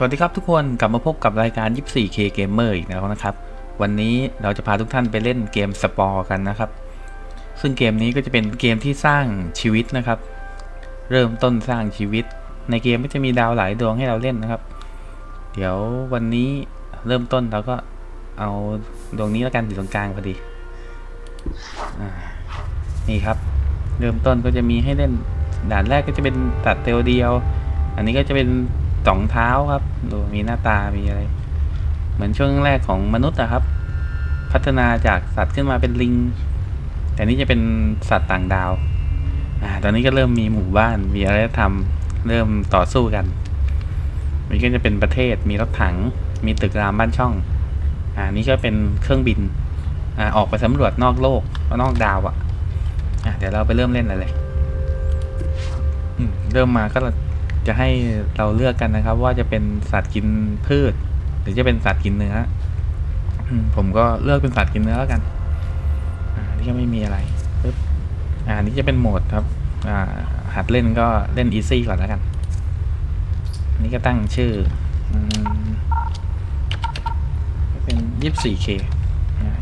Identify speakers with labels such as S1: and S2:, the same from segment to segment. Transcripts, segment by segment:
S1: สวัสดีครับทุกคนกลับมาพบกับรายการ 24K Gamer อีกแล้วนะครับ วันนี้เราจะพาทุกท่านไปเล่นเกมสปอร์กันนะครับ ซึ่งเกมนี้ก็จะเป็นเกมที่สร้างชีวิตนะครับ เริ่มต้นสร้างชีวิต ในเกมก็จะมีดาวหลายดวงให้เราเล่นนะครับ เดี๋ยววันนี้เริ่มต้นเราก็เอาดวงนี้แล้วกันอยู่ตรงกลางพอดีอนี่ครับ เริ่มต้นก็จะมีให้เล่นด่านแรกก็จะเป็นตัดเตลเดียว อันนี้ก็จะเป็น สองเท้าครับ ดูมีหน้าตา มีอะไร เหมือนช่วงแรกของมนุษย์นะครับ พัฒนาจากสัตว์ขึ้นมาเป็นลิง แต่นี่จะเป็นสัตว์ต่างดาว อ่า ตอนนี้ก็เริ่มมีหมู่บ้าน มีอะไรทำเริ่มต่อสู้กันนี่ก็จะเป็นประเทศ มีรถถัง มีตึกรามบ้านช่อง อ่า นี่ก็เป็นเครื่องบิน อ่า ออกไปสำรวจนอกโลก นอกดาวอะอะเดี๋ยวเราไปเริ่มเล่นเลยเลยเริ่มมาก็ จะให้เราเลือกกันนะครับ ว่าจะเป็นสัตว์กินพืช หรือจะเป็นสัตว์กินเนื้อผมก็เลือกเป็นสัตว์กินเนื้อแล้วกัน อ่านี่ก็ไม่มีอะไรปึ๊บอ่านี่จะเป็นโหมดครับ อ่า หัดเล่นก็เล่นอีซี่ก่อนแล้วกัน นี่ก็ตั้งชื่ออเป็นยี่สิบสี่เค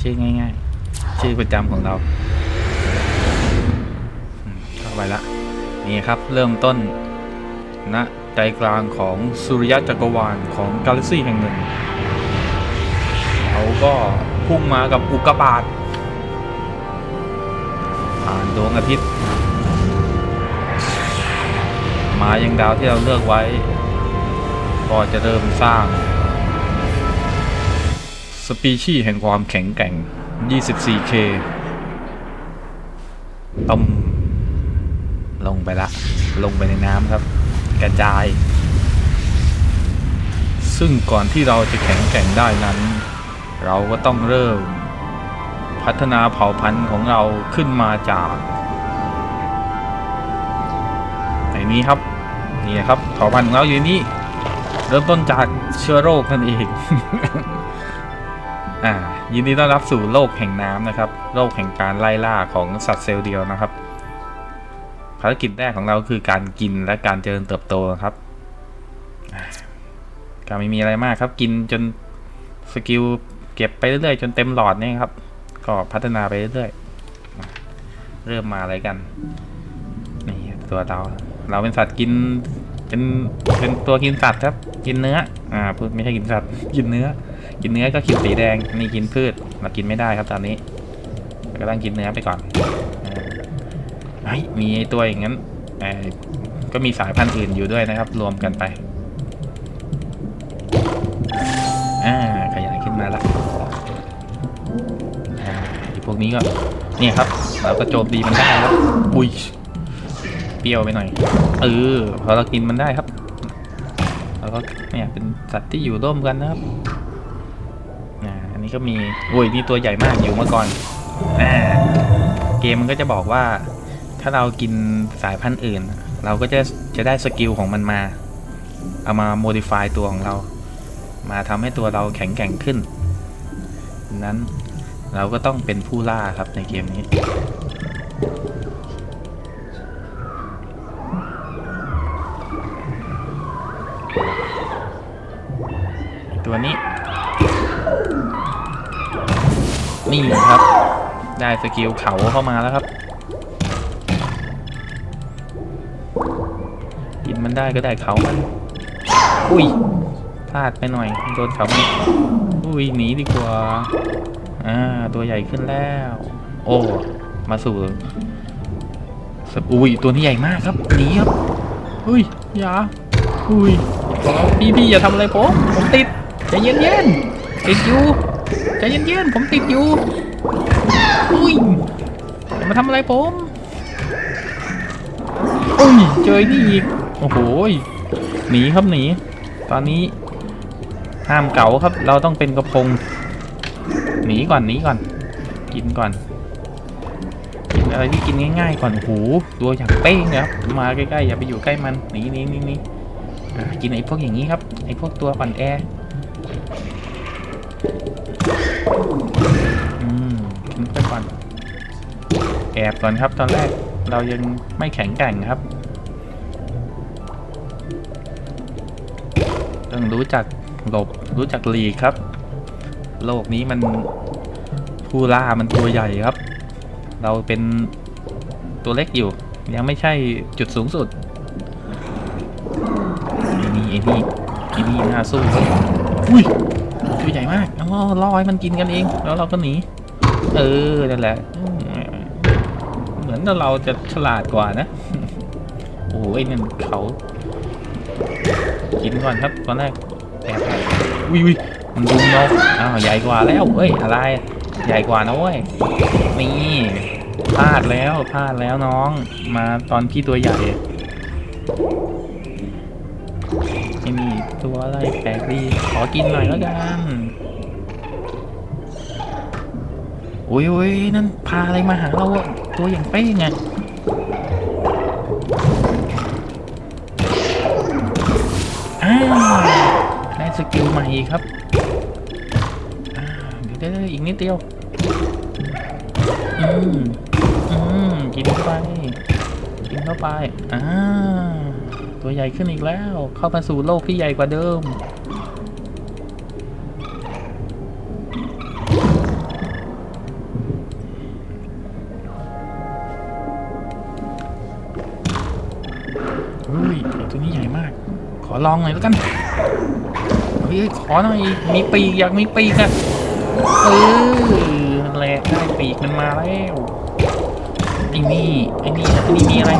S1: ชื่อง่ายๆ ชื่อประจำของเราเข้าไปละนี่ครับ เริ่มต้น ณใจกลางของสุริยะจักรวาลของกาแล็กซี่แห่งหนึ่งเขาก็พุ่งมากับอุกกาบาตผ่านดวงอาทิตย์ มายังดาวที่เราเลือกไว้ ก็จะเริ่มสร้าง สปีชีส์แห่งความแข็งแกร่ง 24K ต้มลงไปละ ลงไปในน้ำครับ กระจาย ซึ่งก่อนที่เราจะแข็งแกร่งได้นั้น เราก็ต้องเริ่ม พัฒนาเผ่าพันธุ์ของเราขึ้นมาจากในนี้ครับนี่นะครับเผ่าพันธุ์ของเราอยู่ในนี้ เริ่มต้นจากเชื้อโรคนั่นเองอ่ายินดีต้อนรับสู่โลกแห่งน้ำนะครับ โลกแห่งการไล่ล่าของสัตว์เซลล์เดียวนะครับ ภารกิจแรกของเราคือการกินและการเจริญเติบโตครับอ่าก็ไม่มีอะไรมากครับ กินจนสกิลเก็บไปเรื่อยๆจนเต็มหลอดเนี่ยครับ ก็พัฒนาไปเรื่อยๆเริ่มมาอะไรกัน นี่ตัวเรา เราเป็นสัตว์กินเป็นเป็นตัวกินสัตว์ครับ กินเนื้อ อ่าพูดไม่ใช่กินสัตว์ กินเนื้อ กินเนื้อก็กินสีแดงนี่กินพืชเรากินไม่ได้ครับตอนนี้ ก็ต้องกินเนื้อไปก่อน เฮ้ยมีไอ้ตัวอย่างนั้นก็มีสายพันธุ์อื่นอยู่ด้วยนะครับ รวมกันไป อ่า ขยายขึ้นมาละอ่าไอ้พวกนี้ก็ เนี่ยครับ เราก็โจมตีมันได้ครับ อุ้ย เปรี้ยวไปหน่อย เออ พอเรากินมันได้ครับ แล้วก็เนี่ยเป็นสัตว์ที่อยู่ร่วมกันนะครับ อ่า อันนี้ก็มี โอ้ย นี่ตัวใหญ่มากอยู่เมาก่อน อ่า เกมมันก็จะบอกว่า ถ้าเรากินสายพันธุ์อื่น เราก็จะจะได้สกิลของมันมา เอามา modify ตัวของเรา มาทำให้ตัวเราแข็งแกร่งขึ้น นั้นเราก็ต้องเป็นผู้ล่าครับในเกมนี้ตัวนี้ นี่ครับ ได้สกิลเขาเข้ามาแล้วครับ มันได้ก็ได้เขามัน อุ้ยพลาดไปหน่อยโดนเขามันอุ้ยหนีดีกว่า อ่า ตัวใหญ่ขึ้นแล้ว โอ้ มาสู่สอุ้ยตัวนี้ใหญ่มากครับหนีครับอุ้ยอย่าอุ้ยพี่พี่อย่าทำอะไรผมผมติดใจเย็นเย็นติดอยู่ใจเย็นเย็นผมติดอยู่อุ้ยมาทำอะไรผมอุ้ยเจอนี่อีก โอ้โหหนีครับหนี ตอนนี้ห้ามเก๋าครับ เราต้องเป็นกระพง หนีก่อนหนีก่อน กินก่อนกินอะไรที่กินง่ายๆก่อนโอ้โหตัวอย่างเป้งครับมาใกล้ๆอย่าไปอยู่ใกล้มันหนีหนีหนีหนีอ่ากินไอ้พวกอย่างนี้ครับไอ้พวกตัวอ่อนแออืมไปก่อนแอบก่อนครับตอนแรกเรายังไม่แข็งแกร่งครับ ต้องรู้จักหลบรู้จักหลีกครับ โลกนี้มันผู้ล่ามันตัวใหญ่ครับ เราเป็นตัวเล็กอยู่ ยังไม่ใช่จุดสูงสุดไอ้นี่ไอ้นี่ไอ้นี่น่าสู้ครับอุ้ยตัวใหญ่มากอ๋อล่อให้มันกินกันเอง แล้วเราก็หนีเออนั่นแหละเหมือนเราจะฉลาดกว่านะโอ้ยนั่นเขา กินก่อนครับตอนแรกแอบไปวิวมันดุงนกอ้าวใหญ่กว่าแล้วเฮ้ยอะไร ใหญ่กว่านะเว้ยนี่พลาดแล้วพลาดแล้วน้อง มาตอนพี่ตัวใหญ่ไอ้นี่ตัวอะไรแปลกดีขอกินหน่อยแล้วกันโอ้ยโอ้ยนั่นพาอะไรมาหาเราอะตัวอย่างเป้งอะ กิลใหม่ครับเดี๋ยวอีกนิดเดียว อืม อืม กินเข้าไป กินเข้าไป อ่า ตัวใหญ่ขึ้นอีกแล้ว เข้ามาสู่โลกที่ใหญ่กว่าเดิม เฮ้ยตัวนี้ใหญ่มาก ขอลองหน่อยแล้วกัน ฮ้ยขอหน่อยมีปีกอยากมีปีกอะเออแหละได้ปีกมันมาแล้วไอ้นี่ไอ้นี่ไอ้นี่มีอะไร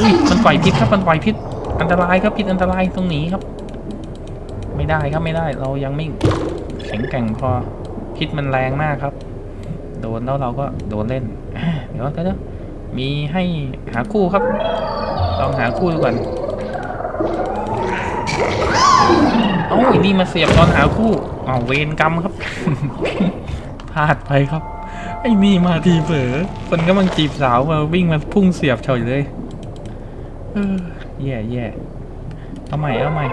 S1: อุ้ยมันปล่อยพิษครับมันปล่อยพิษอันตรายครับพิษอันตรายตรงหนี้ครับ ไม่ได้ครับไม่ได้เรายังไม่แข็งแกร่งพอพิษมันแรงมากครับ โดนแล้วเราก็โดนเล่นเดี๋ยวเดี๋ยวมีให้หาคู่ครับลองหาคู่ดูก่อน เอ้าไอ้นี่มาเสียบตอนหาคู่อ้าวเวรกรรมครับ พลาดไปครับ ไอ้นี่มาทีเผลอคนกำลังจีบสาวมาวิ่งมาพุ่งเสียบเฉยเลย เออแย่แย่เอาใหม่เอาใหม่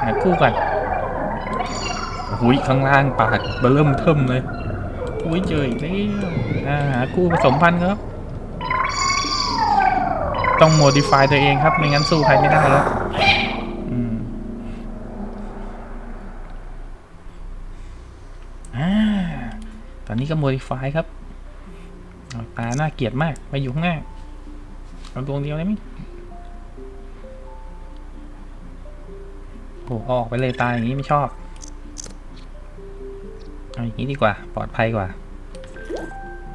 S1: หาคู่ก่อนหุยข้างล่างปากเบอเริ่มเทิมเลยอุ้ยเจออีกแล้วหาคู่ผสมพันธุ์ครับ ต้องโมดิฟายตัวเองครับ ไม่งั้นสู้ใครไม่ได้แล้วอืมอ่าตอ นี้ก็โมดิฟายครับเอาตาน่าเกลียดมากไปอยู่ข้างหน้าเอาดวงเดียวได้ไหมโอ้ออกไปเลยตาอย่างนี้ไม่ชอบเอาอย่างนี้ดีกว่า ปลอดภัยกว่า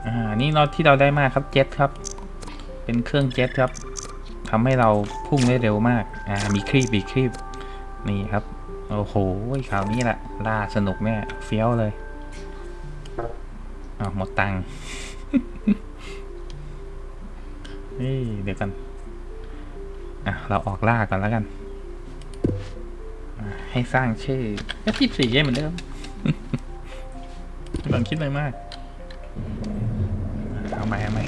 S1: อ่า นี่เราที่เราได้มากครับเจ็ตครับ เป็นเครื่องเจ็ตครับทำให้เราพุ่งได้เร็วมาก อ่า มีครีบมีครีบนี่ครับ โอ้โหคราวนี้แหละล่าสนุกแน่เฟี้ยวเลย อ้าวหมดตังค์นี่เดี๋ยวกัน อะ เราออกล่าก่อนแล้วกันอะให้สร้างชื่อก็สิบสี่เหมือนเดิมไม่ต้องคิดอะไรมากเอาใหม่เอาใหม่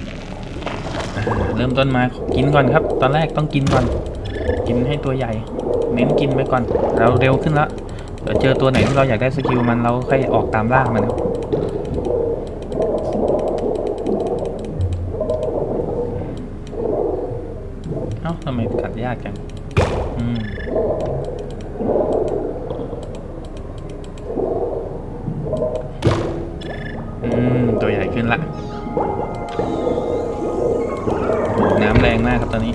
S1: เริ่มต้นมากินก่อนครับ ตอนแรกต้องกินก่อน กินให้ตัวใหญ่ เน้นกินไปก่อน เราเร็วขึ้นแล้วเดี๋ยวเจอตัวไหนที่เราอยากได้สกิลมันเราค่อยออกตามล่ามันครับเอ้า ทำไมกัดยากจัง อืมอืม ตัวใหญ่ขึ้นละ น้ำแรงมากครับตอนนี้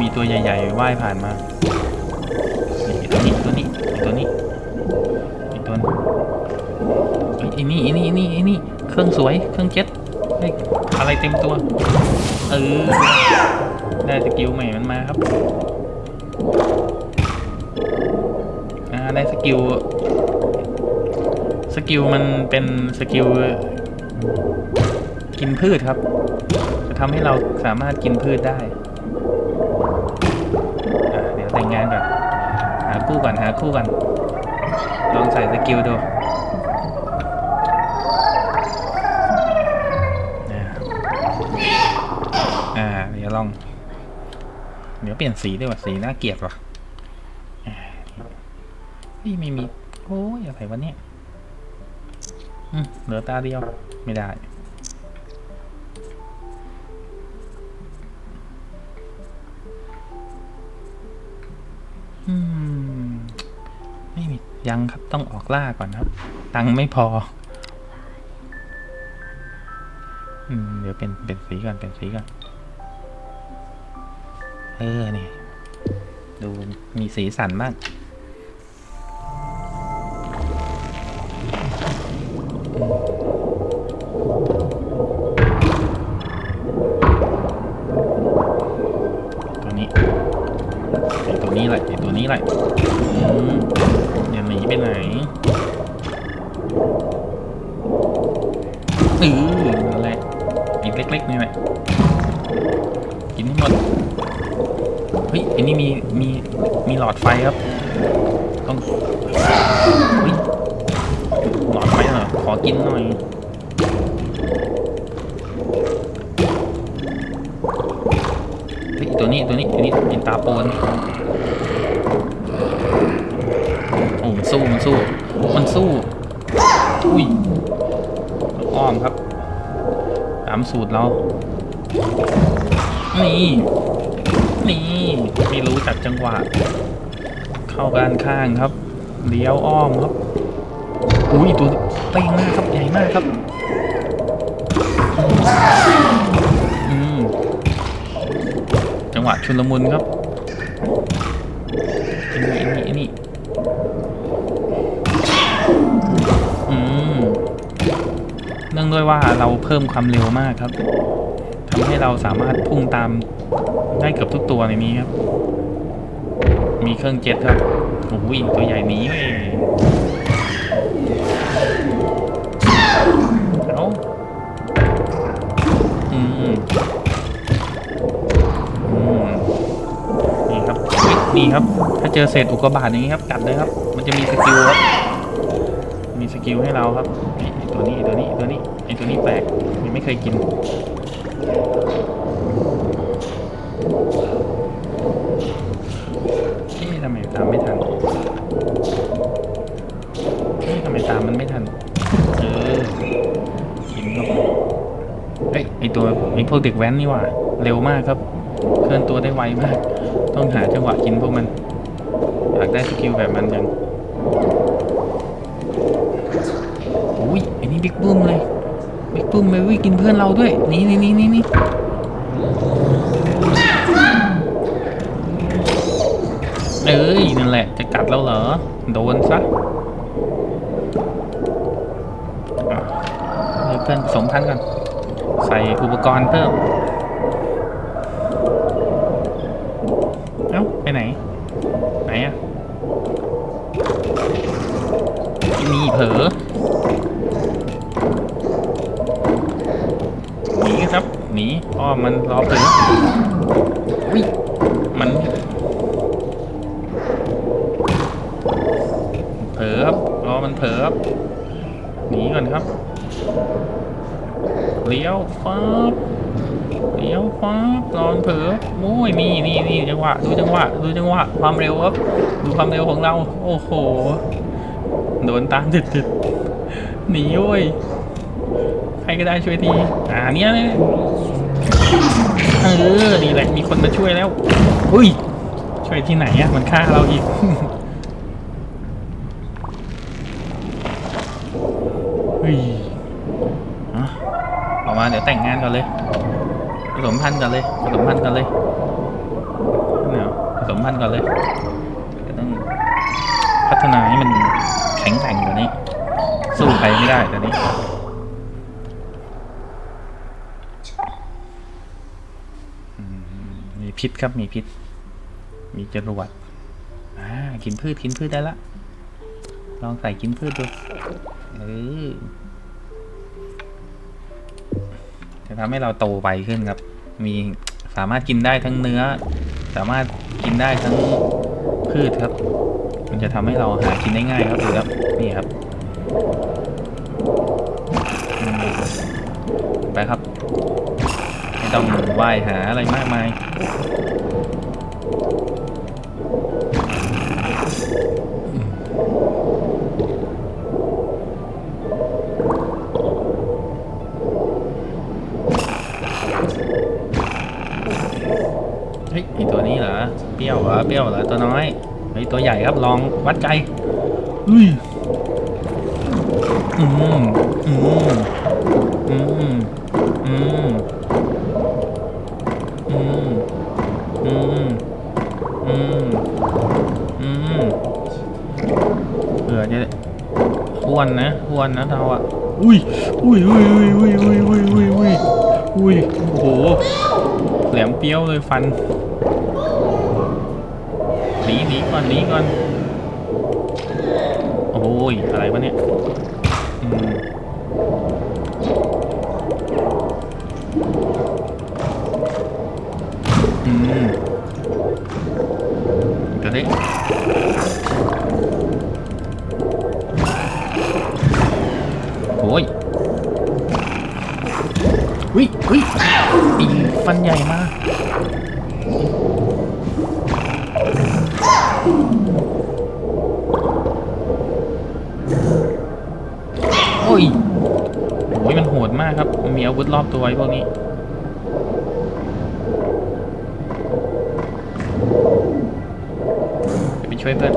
S1: มีตัวใหญ่ๆว่ายผ่านมานี่ตัวนี้ตัวนี้ตัวนี้ไอ้ตัวนี้ไอ้นี่ไอ้นี่ไอ้นี่ไอ้นี่ เครื่องสวย เครื่องเจ็ตอะไรเต็มตัว เออ ได้สกิลใหม่มันมาครับอ่าได้สกิลสกิลมันเป็นสกิลกินพืชครับ จะทำให้เราสามารถกินพืชได้ เดี๋ยวแต่งงานก่อน หาคู่ก่อนหาคู่ก่อน ลองใส่สกิลดู เปลี่ยนสีด้วยว่ะสีน่าเกลียดว่ะนี่ไม่มีโอ้ยอะไรวะเนี่ยอืมเหลือตาเดียวไม่ได้ อืมยังครับต้องออกล่าก่อนครับ ตังค์ไม่พอ อืม เดี๋ยวเป็นเป็นสีก่อนเป็นสีก่อน เออ นี่ ดูมีสีสันมากตัวนี้ไอตัวนี้แหละไอตัวนี้แหละอย่าหนีไปไหนอือนั่นแหละอีกเล็กๆนี่แหละ กินให้หมด เฮ้ยอันนี้มีมีมีหลอดไฟครับ ต้องเฮ้ยหลอดไฟเหรอขอกินหน่อยเฮ้ยตัวนี้ตัวนี้ตัวนี้กินตาโปนโอ้มันสู้มันสู้มันสู้อุ้ยอ้อมครับตามสูตรเรา นี่นี่ไม่รู้จักจังหวะ เข้ากันข้างครับเลี้ยวอ้อมครับอุ้ยตัวเป้งมากครับใหญ่มากครับอืมจังหวะชุลมุนครับอ้นี่ไอ้นี่ไอ้นี่อืมเนื่องด้วยว่าเราเพิ่มความเร็วมากครับ ให้เราสามารถพุ่งตามได้เกือบทุกตัวในนี้ครับ มีเครื่องเจ็ตครับโอ้ยตัวใหญ่หนี้เว้ยเอาอืมอืมนี่ครับนี่ครับ ถ้าเจอเศษอุกกาบาตอย่างนี้ครับกัดเลยครับ มันจะมีสกิลครับมีสกิลให้เราครับนี่ตัวนี้ตัวนี้ตัวนี้ไอตัวนี้แปลกยังไม่เคยกิน เอ๊ะทำไมตามไม่ทันเอ๊ะทำไมตามมันไม่ทัน เออกินเข้าไปเฮ้ยไอตัวไอพวกเด็กแว้นนี่ว่าเร็วมากครับ เคลื่อนตัวได้ไวมาก ต้องหาจังหวะกินพวกมัน อยากได้สกิลแบบมันยังอุ้ยไอนี่บิ๊กบูมเลย บิ๊กบูมไปวิ่งกินเพื่อนเราด้วยนี่นี่นี่นี่นี่เอ้ยนั่นแหละจะกัดเราเหรอ โดนซะเพื่อนผสมพันธุ์กันใส่อุปกรณ์เพิ่มเอ้าไปไหน ไหนอะมีเผลอ อ้อมันรอเผลออุ้ยมันเผลอครับรอมันเผลอครหนีก่อนครับเลี้ยวฟ้าเลี้ยวฟ้าบรอนเผลอโอ้ยนี่นี่นี่จังหวะดูจังหวะดูจังหวะความเร็วครับดูความเร็วของเรา โอ้โหโดนตามติดติดหนีโว้ยใครก็ได้ช่วยทีอ่าเนี่ย เนี่ยเออ นี่แหละ มีคนมาช่วยแล้ว อุ้ย ช่วยที่ไหนอะมันฆ่าเราอีก เฮ้ยอะออกมาเดี๋ยวแต่งงานกันเลย ผสมพันธุ์กันเลย ผสมพันธุ์กันเลยเนี่ยผสมพันธุ์กันเลยจะต้องพัฒนาให้มันแข็งแกร่งกว่านี้ สู้ใครไม่ได้ตอน พิษครับมีพิษ มีจรวดอ่ากินพืชกินพืชได้ละ ลองใส่กินพืชดูเออจะทำให้เราโตไวขึ้นครับ มีสามารถกินได้ทั้งเนื้อ สามารถกินได้ทั้งพืชครับ มันจะทำให้เราหากินได้ง่ายครับดูครับนี่ครับ ไปครับ ต้องว่ายหาอะไรมากมายเฮ้ยไอตัวนี้เหรอ เปรี้ยวเหรอ เปรี้ยวเหรอ ตัวน้อยเฮ้ยตัวใหญ่ครับ ลองวัดใจอุ้ยอืมอืมอืมอืม วนนะอ้วนนะเราอะอุ้ยอุ้ยอุ้ยอุ้ยอุ้ยอุ้ยอุ้ยอุ้ยอุ้ยอุ้ยโอ้โหแหลมเปี้ยวเลยฟันหนีหนีก่อนหนีก่อนโอ้ยอะไรวะเนี่ย โอ้ยวิวิอีฟันใหญ่มากโอ้ยโอ้ยมันโหดมากครับ มันมีอาวุธรอบตัวไอ้พวกนี้ไปช่วยเพื่อน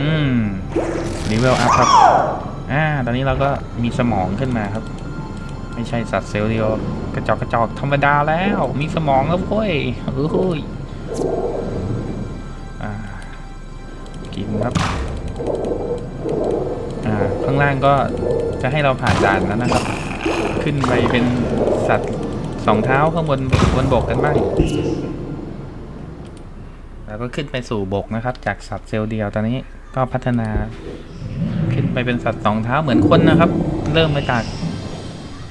S1: อืมรีเวลอัพครับ อ่า ตอนนี้เราก็มีสมองขึ้นมาครับ ไม่ใช่สัตว์เซลล์เดียวกระจอกกระจอกธรรมดาแล้ว มีสมองแล้วเว้ยเฮ้ยกินครับ อ่า ข้างล่างก็จะให้เราผ่านด่านแล้วนะครับ ขึ้นไปเป็นสัตว์สองเท้าข้างบนบนบกกันบ้าง แล้วก็ขึ้นไปสู่บกนะครับ จากสัตว์เซลล์เดียวตอนนี้ก็พัฒนาขึ้นไปเป็นสัตว์สองเท้าเหมือนคนนะครับ เริ่มมาจาก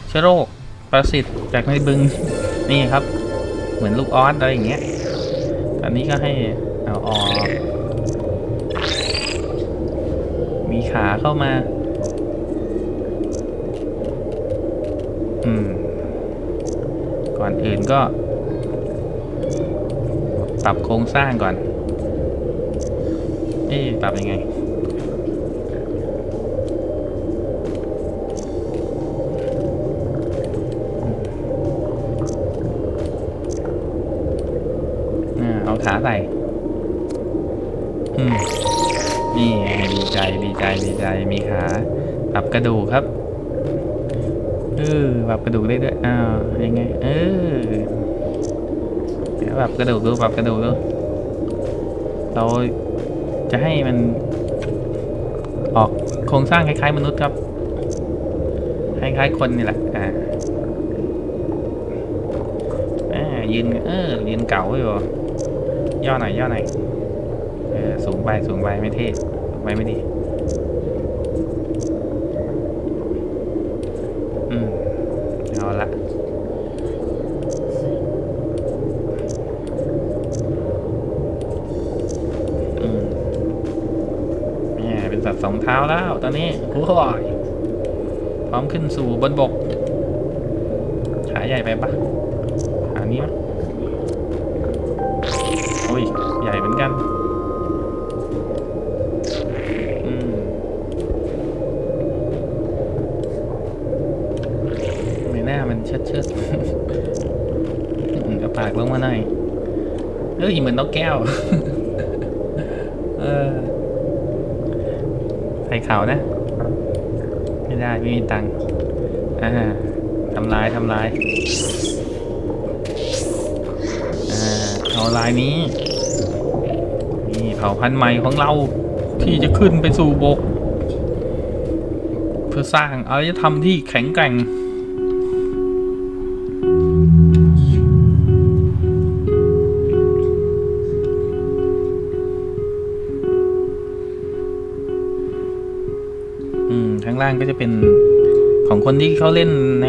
S1: เชื้อโรคประสิตจากในบึงนี่ครับ เหมือนลูกออสอะไรอย่างเงี้ยตอนนี้ก็ให้เอาออกมีขาเข้ามา อืม ก่อนอื่นก็ ปรับโครงสร้างก่อน เอ๊ปรับยังไง เอาขาใส่อืม นี่ดีใจดีใจดีใจมีขา ปรับกระดูกครับ เออ ปรับกระดูกได้ด้วย อ้าว ยังไง เออ ปรับกระดูกดูปรับกระดูกดูเราจะให้มันออกโครงสร้างคล้ายๆมนุษย์ครับ คล้ายๆคนนี่แหละ อ่าอ่ายืนเออยืนเก่าอยู่ย่อหน่อยย่อหน่อยเออสูงไปสูงไปไม่เท่ไปไม่ดี อืม เอาละ อืมเนี่ยเป็นสัตว์ส องเท้าแล้วตอนนี้โอ้ยพร้อมขึ้นสู่บนบก ขาใหญ่ไปปะขานี้มั้ยโอ้ย ใหญ่เหมือนกันอืมไม่น่ามันเชิดเชิดอืมกระปากลงมาหน่อยเอ้ยเหมือนนกแก้ว เออใส่ เขานะ ไม่ได้ไม่มีตังค์อ่าทำลายทำลายอ่าเอาลายนี้ นี่เผ่าพันธุ์ใหม่ของเราที่จะขึ้นไปสู่บก เพื่อสร้างอารยธรรมที่แข็งแกร่ง ล่างก็จะเป็นของคนที่เขาเล่นใน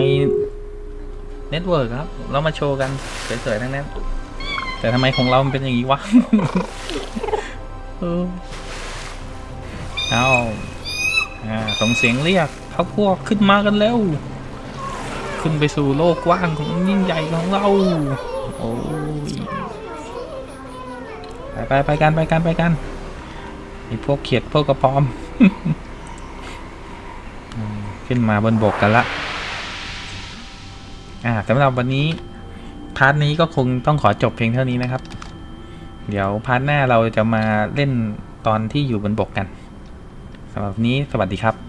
S1: เน็ตเวิร์กครับ เรามาโชว์กันสวยๆทั้งนั้น แต่ทำไมของเรามันเป็นอย่างนี้วะเอาส่งเสียงเรียกพักพวกขึ้นมากันแล้ว ขึ้นไปสู่โลกกว้างของยิ่งใหญ่ของเรา โอ้ยไปไปไปกันไปกันไปกันไอพวกเขียดพวกกระปอม มาบนบกกันละอ่าสำหรับวันนี้พาร์ทนี้ก็คงต้องขอจบเพียงเท่านี้นะครับ เดี๋ยวพาร์ทหน้าเราจะมาเล่นตอนที่อยู่บนบกกันสำหรับนี้สวัสดีครับ